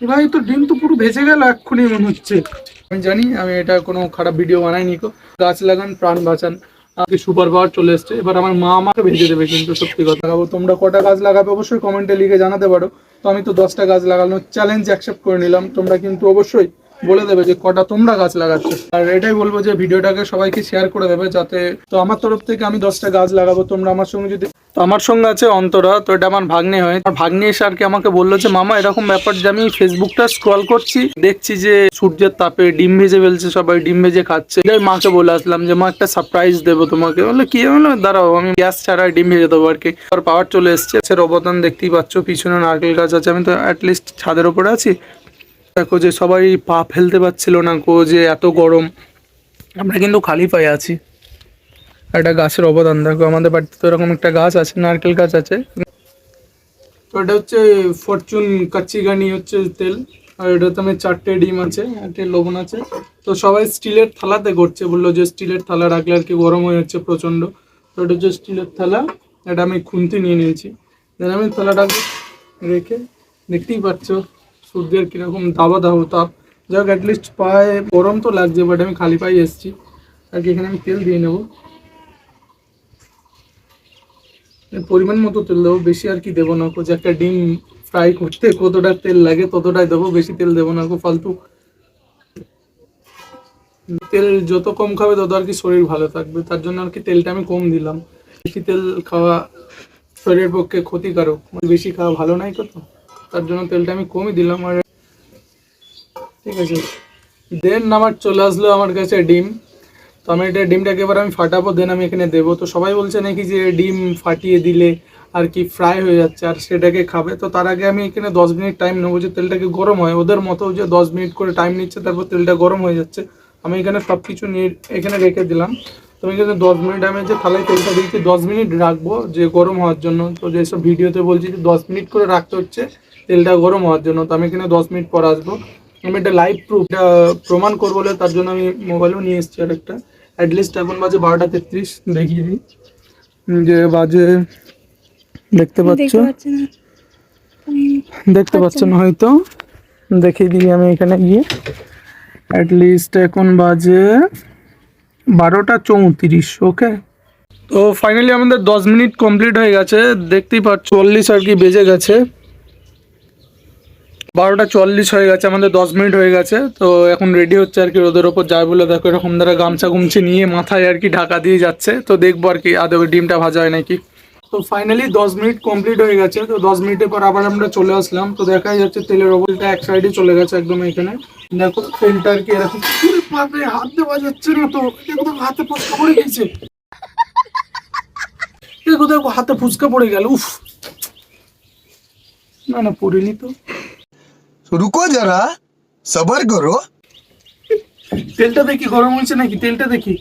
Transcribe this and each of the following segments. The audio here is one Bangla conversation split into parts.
ভাই তো ডিম তো পুরো ভেজে গেল এক্ষুনি মনে হচ্ছে। আমি জানি, আমি এটা কোনো খারাপ ভিডিও বানাইনি কো গাছ লাগান, প্রাণ বাঁচান। আজকে সুপার পাওয়ার চলে এসছে। এবার আমার মা আমাকে ভেজে দেবে কিন্তু সত্যি কথা। লাগাবো, তোমরা কটা গাছ লাগাবে অবশ্যই কমেন্টে লিখে জানাতে পারো। তো আমি তো দশটা গাছ লাগানোর চ্যালেঞ্জ অ্যাকসেপ্ট করে নিলাম। তোমরা কিন্তু অবশ্যই বলে দেবে যে কটা তোমরা গাছ লাগাচ্ছ। আর এটাই বলব যে ভিডিওটাকে সবাইকে শেয়ার করে দেবে যাতে তো আমার তরফ থেকে আমি দশটা গাছ লাগাবো তোমরা আমার সঙ্গে যদি তো আমার সঙ্গে আছে অন্তরা, তো এটা আমার ভাগ্নে হয়। আমার ভাগ্নে এসে আর কি আমাকে বলল যে, মামা, এরকম ব্যাপার যে আমি ফেসবুকটা স্ক্রল করছি, দেখছি যে সূর্যের তাপে ডিম ভেজে ফেলছে সবাই, ডিম ভেজে খাচ্ছে। এটাই মাকে বলে আসলাম যে, মা, একটা সারপ্রাইজ দেবো তোমাকে। বলল, কি? হলো দাঁড়াও, আমি গ্যাস ছাড়া ডিম ভেজে দেবো আর কি। পাওয়ার চলে এসছে। সের অবদান দেখতেই পাচ্ছ, পিছনে নারকেল গাছ আছে। আমি তো অ্যাটলিস্ট ছাদের ওপরে আছি। দেখো যে সবাই পা ফেলতে পারছিল না গো যে এত গরম। আমরা কিন্তু খালি পায়ে আছি। একটা গাছের অবদান দেখো, আমাদের বাড়িতে তো এরকম একটা গাছ আছে, নারকেল গাছ আছে। তো এটা হচ্ছে ফরচুন কাচ্চি গানি হচ্ছে তেল, আর এটাতে আমি চারটে ডিম আছে, একটা লবণ আছে। তো সবাই স্টিলের থালাতে করছে বলল যে স্টিলের থালা রাখলে আর কি গরম হয়ে যাচ্ছে প্রচণ্ড। তো এটা হচ্ছে স্টিলের থালা, এটা আমি খুন্তি নিয়ে নিয়েছি। দেন আমি থালাটাকে রেখে দেখতেই পাচ্ছ সূর্যের কীরকম দাবা দাহ তাপ যাই হোক অ্যাটলিস্ট পায়ে গরম তো লাগছে বাট আমি খালি পায়ে এসেছি। আর কি, এখানে আমি তেল দিয়ে নেব। পরিমাণ মতো তেল দেবো, বেশি আর কি দেবো না। যে একটা ডিম ফ্রাই করতে কতটা তেল লাগে, ততটাই দেবো, বেশি তেল দেবো না ফালতু। তেল যত কম খাবে, তত আর কি শরীর ভালো থাকবে। তার জন্য আর কি তেলটা আমি কম দিলাম। বেশি তেল খাওয়া শরীরের পক্ষে ক্ষতিকারক। বেশি খাওয়া ভালো নাই কত তার জন্য তেলটা আমি কমই দিলাম আর ঠিক আছে। দেন আমার চলে আসলো আমার কাছে ডিম। তো আমি এটা ডিমটাকে এবার আমি ফাটাবো দেন আমি এখানে দেবো। তো সবাই বলছে নাকি যে ডিম ফাটিয়ে দিলে আর কি ফ্রাই হয়ে যাচ্ছে আর সেটাকে খাবে। তো তার আগে আমি এখানে দশ মিনিট টাইম নেব। যে তেলটাকে গরম হয়, ওদের মতো যে দশ মিনিট করে টাইম নিচ্ছে, তারপর তেলটা গরম হয়ে যাচ্ছে। আমি এখানে সব কিছু নিয়ে এখানে রেখে দিলাম। তো আমি এখানে দশ মিনিট আমি যে থালায় তেলটা দিয়েছি, দশ মিনিট রাখব যে গরম হওয়ার জন্য। তো যেসব ভিডিওতে বলছি যে দশ মিনিট করে রাখতে হচ্ছে তেলটা গরম হওয়ার জন্য। তো আমি এখানে দশ মিনিট পর আসব। আমি এটা লাইভ প্রুফ এটা প্রমাণ করব বলে তার জন্য আমি মোবাইলও নিয়ে এসেছি আর একটা। অ্যাটলিস্ট এখন বাজে বারোটা তেত্রিশ দেখিয়ে দিই। যে বাজে দেখতে পাচ্ছ দেখতে পাচ্ছি? না। দেখতে পাচ্ছ না। হয়তো। দেখিয়ে দিই আমি এখানে গিয়ে। অ্যাটলিস্ট এখন বাজে বারোটা চৌত্রিশ ওকে তো ফাইনালি আমাদের দশ মিনিট কমপ্লিট হয়ে গেছে। দেখতেই পাচ্ছ চল্লিশ আর কি বেজে গেছে। বারোটা চল্লিশ হয়ে গেছে, আমাদের দশ মিনিট হয়ে গেছে। তো এখন রেডি হচ্ছে আর কি রোদের ওপর যায় বলে দেখো, এরকম দ্বারা গামছা গুমছে নিয়ে মাথায় আর কি ঢাকা দিয়ে যাচ্ছে। তো দেখব আর কি, আদৌ ডিমটা ভাজা হয় নাকি। তো ফাইনালি দশ মিনিট কমপ্লিট হয়ে গেছে, তো দশ মিনিটের পর আবার আমরা চলে আসলাম। তো দেখাই যাচ্ছে তেলের ওপরটা এক সাইডে চলে গেছে একদম এখানে। দেখো তেলটা আর কি এরকম হাত না তো। হাতে ফুচকা পড়ে গেছে। দেখো দেখো হাতে ফুচকা পড়ে গেল, উফ। না না, পড়েনি তো। রুকো যারা সবার করো তেলটা দেখি গরম হয়েছে নাকি? তেলটা দেখি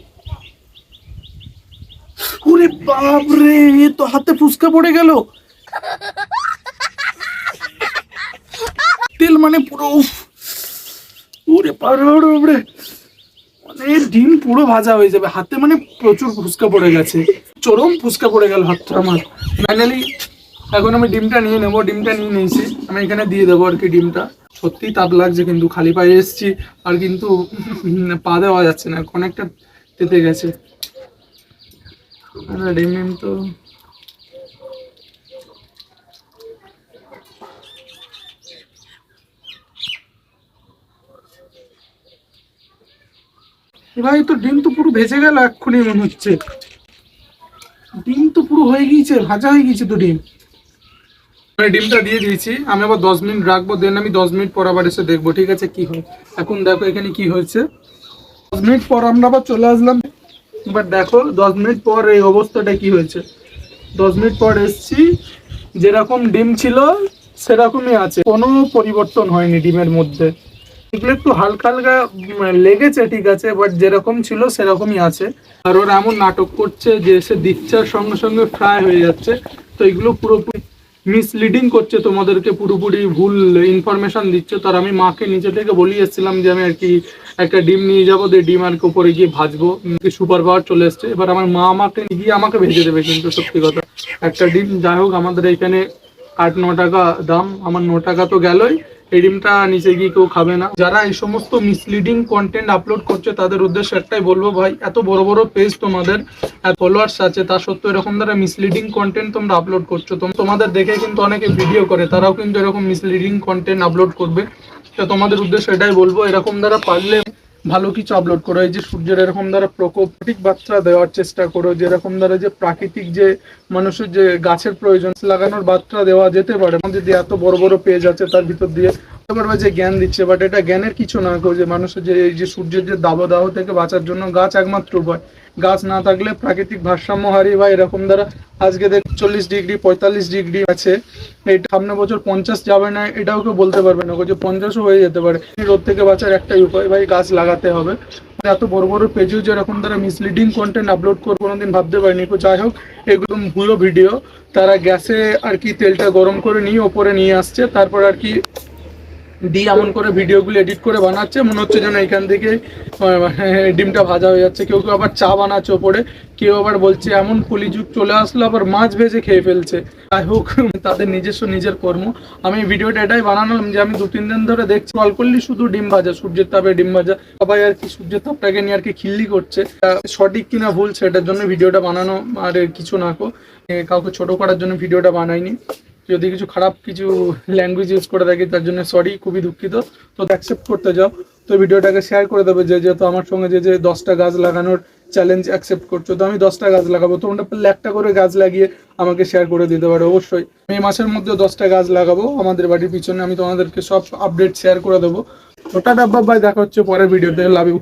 ওরে বাপ রে তো হাতে ফুসকা পড়ে গেল তেল মানে পুরো ওরে পারে মানে ডিম পুরো ভাজা হয়ে যাবে। হাতে মানে প্রচুর ফুসকা পড়ে গেছে। চরম ফুসকা পড়ে গেল হাতটা আমার। ফাইনালি এখন আমি ডিমটা নিয়ে নেব, ডিমটা নিয়ে নিয়েছি। আমি এখানে দিয়ে দেবো আর কি ডিমটা। সত্যিই তাপ লাগছে, কিন্তু খালি পায়ে এসেছি আর কিন্তু পা দেওয়া যাচ্ছে না, অনেকটা তেতে গেছে। ডিম ডিম তো ভাই তো ডিম তো পুরো ভেজে গেল এক্ষুনি মনে হচ্ছে। ডিম তো পুরো হয়ে গিয়েছে, ভাজা হয়ে গিয়েছে তো ডিম। আমি ডিমটা দিয়ে দিয়েছি। আমি আবার দশ মিনিট রাখব দেন আমি দশ মিনিট পর আবার এসে দেখব, ঠিক আছে, কি হয় এখন দেখো এখানে কি হয়েছে। দশ মিনিট পর আমরা আবার চলে আসলাম। এবার দেখো, দশ মিনিট পর এই অবস্থাটা কি হয়েছে। দশ মিনিট পর এসছি, যেরকম ডিম ছিল, সেরকমই আছে। কোনো পরিবর্তন হয়নি ডিমের মধ্যে। এগুলো একটু হালকা হালকা লেগেছে, ঠিক আছে বাট যেরকম ছিল, সেরকমই আছে। আর ওরা এমন নাটক করছে যে, সে দিচ্ছে সঙ্গে সঙ্গে ফ্রাই হয়ে যাচ্ছে। তো এগুলো পুরোপুরি মিসলিডিং করছে তোমাদেরকে, পুরোপুরি ভুল ইনফরমেশন দিচ্ছে। তার আমি মাকে নিচে থেকে বলি এসেছিলাম যে আমি আর কি একটা ডিম নিয়ে যাব, দিয়ে ডিম আর উপরে গিয়ে ভাজবো। সুপার পাওয়ার চলে এসছে। এবার আমার মা আমাকে, গিয়ে আমাকে ভেজে দেবে কিন্তু সত্যি কথা। একটা ডিম, যাই হোক, আমাদের এখানে আট ন টাকা দাম। আমার ন টাকা তো গেলই। এই ডিমটা নিচে গিয়ে কেউ খাবে না। যারা এই সমস্ত মিসলিডিং কন্টেন্ট আপলোড করছে, তাদের উদ্দেশ্যে একটাই বলব ভাই, এত বড় বড় পেজ তোমাদের ফলোয়ার্স আছে, তা সত্ত্বেও এরকম দ্বারা মিসলিডিং কন্টেন্ট তোমরা আপলোড করছ, তোম- তোমাদের দেখে কিন্তু অনেকে ভিডিও করে, তারাও কিন্তু এরকম মিসলিডিং কন্টেন্ট আপলোড করবে। তো তোমাদের উদ্দেশ্যে এটাই বলব, এরকম দ্বারা পারলে ভালো কিছু আপলোড করো। এই যে সূর্যের এরকম দ্বারা প্রকোপিক বার্তা দেওয়ার চেষ্টা করো, যে এরকম দ্বারা যে প্রাকৃতিক যে মানুষের যে গাছের প্রয়োজন লাগানোর বার্তা দেওয়া যেতে পারে। আমাদের যে এত বড় বড় পেজ আছে, তার ভিতর দিয়ে যে জ্ঞান দিচ্ছে বাট এটা জ্ঞানের কিছু না, যে মানুষের যে এই যে সূর্যের যে দাবদাহ থেকে বাঁচার জন্য গাছ একমাত্র উপায়। গাছ না থাকলে প্রাকৃতিক ভারসাম্য হারিয়ে বা এরকম দ্বারা আজকে দেখ, চল্লিশ ডিগ্রি, পঁয়তাল্লিশ ডিগ্রি আছে। এই সামনে বছর পঞ্চাশ যাবে না, এটাও কেউ বলতে পারবে না। যে পঞ্চাশও হয়ে যেতে পারে। রোদ থেকে বাঁচার একটাই উপায় ভাই, গাছ লাগাতে হবে। এত বড় বড় পেজেও যেরকম তারা মিসলিডিং কন্টেন্ট আপলোড করে কোনোদিন ভাবতে পারিনি। যাই হোক এগুলো ভুলো ভিডিও তারা গ্যাসে আর কি তেলটা গরম করে নিয়ে, ওপরে নিয়ে আসছে। তারপর আর কি দিয়ে এমন করে ভিডিওগুলো এডিট করে বানাচ্ছে মনে হচ্ছে যেন এখান থেকে আহ, ডিমটা ভাজা হয়ে যাচ্ছে। কেউ কেউ আবার চা বানাচ্ছে ওপরে কেউ আবার বলছে এমন কলিযুগ চলে আসলো আবার মাছ ভেজে খেয়ে ফেলছে। যাই হোক তাদের নিজস্ব নিজের কর্ম। আমি ভিডিওটা এটাই বানালাম যে আমি দু তিন দিন ধরে দেখছি কল করলি শুধু ডিম ভাজা সূর্যের তাপে ডিম ভাজা। সবাই আর কি সূর্যের তাপটাকে নিয়ে আর কি খিল্লি করছে। সঠিক কিনা ভুল সেটার জন্য ভিডিওটা বানানো আর কিছু না কো। কাউকে ছোট করার জন্য ভিডিওটা বানাইনি। যদি কিছু খারাপ কিছু ল্যাঙ্গুয়েজ ইউজ করে থাকি, তার জন্য সরি খুবই দুঃখিত। তো অ্যাকসেপ্ট করতে যাও। তো ভিডিওটাকে শেয়ার করে দেবে যে, যেহেতু আমার সঙ্গে যে যে দশটা গাছ লাগানোর চ্যালেঞ্জ অ্যাকসেপ্ট করছ, তো আমি দশটা গাছ লাগাবো। তোমরা পারলে একটা করে গাছ লাগিয়ে আমাকে শেয়ার করে দিতে পারো, অবশ্যই। মে মাসের মধ্যে দশটা গাছ লাগাবো আমাদের বাড়ির পিছনে, আমি তোমাদেরকে সব আপডেট শেয়ার করে দেবো। তো টাটা বাই দেখা হচ্ছে পরের ভিডিওতে লাভ ইউ